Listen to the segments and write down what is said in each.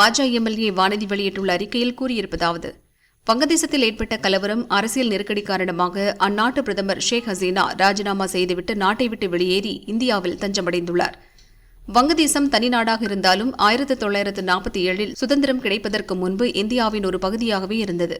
பாஜக எம்எல்ஏ வானதி வெளியிட்டுள்ள அறிக்கையில் கூறியிருப்பதாவது வங்கதேசத்தில் ஏற்பட்ட கலவரம் அரசியல் நெருக்கடி காரணமாக அந்நாட்டு பிரதமர் ஷேக் ஹசீனா ராஜினாமா செய்துவிட்டு நாட்டை விட்டு வெளியேறி இந்தியாவில் தஞ்சமடைந்துள்ளார். வங்கதேசம் தனி நாடாக இருந்தாலும் ஆயிரத்தி தொள்ளாயிரத்து நாற்பத்தி ஏழில் சுதந்திரம் கிடைப்பதற்கு முன்பு இந்தியாவின் ஒரு பகுதியாகவே இருந்தது.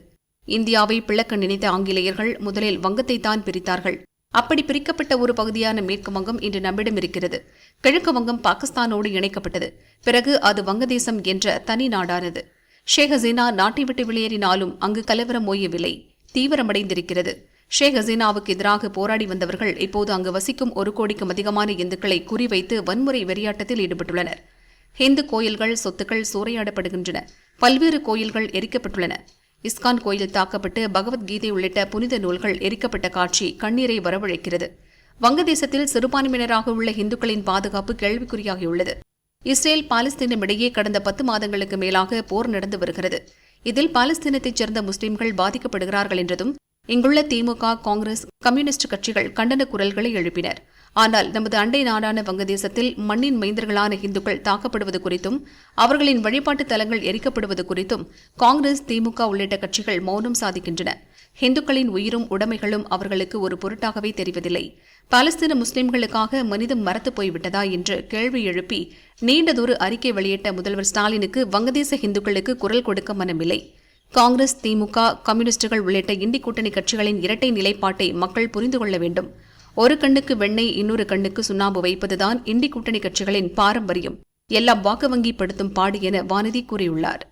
இந்தியாவை பிளக்க நினைத்த ஆங்கிலேயர்கள் முதலில் வங்கத்தை தான் பிரித்தார்கள். அப்படி பிரிக்கப்பட்ட ஒரு பகுதியான மேற்கு வங்கம் இன்று நம்மிடம் இருக்கிறது. கிழக்கு வங்கம் பாகிஸ்தானோடு இணைக்கப்பட்டது. பிறகு அது வங்கதேசம் என்ற தனி நாடானது. ஷேக் ஹசீனா நாட்டை விட்டு வெளியேறினாலும் அங்கு கலவரம் ஓயவில்லை. தீவிரமடைந்திருக்கிறது. ஷேக் ஹசீனாவுக்கு எதிராக போராடி வந்தவர்கள் இப்போது அங்கு வசிக்கும் ஒரு கோடிக்கும் அதிகமான இந்துக்களை குறிவைத்து வன்முறை வெறியாட்டத்தில் ஈடுபட்டுள்ளனர். ஹிந்து கோயில்கள் சொத்துக்கள் சூறையாடப்படுகின்றன. பல்வேறு கோயில்கள் எரிக்கப்பட்டுள்ளன. இஸ்கான் கோயில் தாக்கப்பட்டு பகவத்கீதை உள்ளிட்ட புனித நூல்கள் எரிக்கப்பட்ட காட்சி கண்ணீரை வரவழைக்கிறது. வங்கதேசத்தில் சிறுபான்மையினராக உள்ள இந்துக்களின் பாதுகாப்பு கேள்விக்குறியாகியுள்ளது. இஸ்ரேல் பாலஸ்தீனம் இடையே கடந்த பத்து மாதங்களுக்கு மேலாக போர் நடந்து வருகிறது. இதில் பாலஸ்தீனத்தைச் சேர்ந்த முஸ்லிம்கள் பாதிக்கப்படுகிறார்கள் என்றதும் இங்குள்ள திமுக காங்கிரஸ் கம்யூனிஸ்ட் கட்சிகள் கண்டன குரல்களை எழுப்பினர். ஆனால் நமது அண்டை நாடான வங்கதேசத்தில் மண்ணின் மைந்தர்களான இந்துக்கள் தாக்கப்படுவது குறித்தும் அவர்களின் வழிபாட்டு தலங்கள் எரிக்கப்படுவது குறித்தும் காங்கிரஸ் திமுக உள்ளிட்ட கட்சிகள் மௌனம் சாதிக்கின்றன. இந்துக்களின் உயிரும் உடைமைகளும் அவர்களுக்கு ஒரு பொருட்டாகவே தெரிவதில்லை. பாலஸ்தீன முஸ்லிம்களுக்காக மனிதம் மறத்து போய்விட்டதா என்று கேள்வி எழுப்பி நீண்டதொரு அறிக்கை வெளியிட்ட முதல்வர் ஸ்டாலினுக்கு வங்கதேச இந்துக்களுக்கு குரல் கொடுக்க மனமில்லை. காங்கிரஸ் திமுக கம்யூனிஸ்டுகள் உள்ளிட்ட இந்தி கூட்டணி கட்சிகளின் இரட்டை நிலைப்பாட்டை மக்கள் புரிந்து கொள்ள வேண்டும். ஒரு கண்ணுக்கு வெண்ணெய் இன்னொரு கண்ணுக்கு சுண்ணாம்பு வைப்பதுதான் இந்தி கூட்டணி கட்சிகளின் பாரம்பரியம். எல்லாம் வாக்கு வங்கி படுத்தும் பாடு என வானதி கூறியுள்ளார்.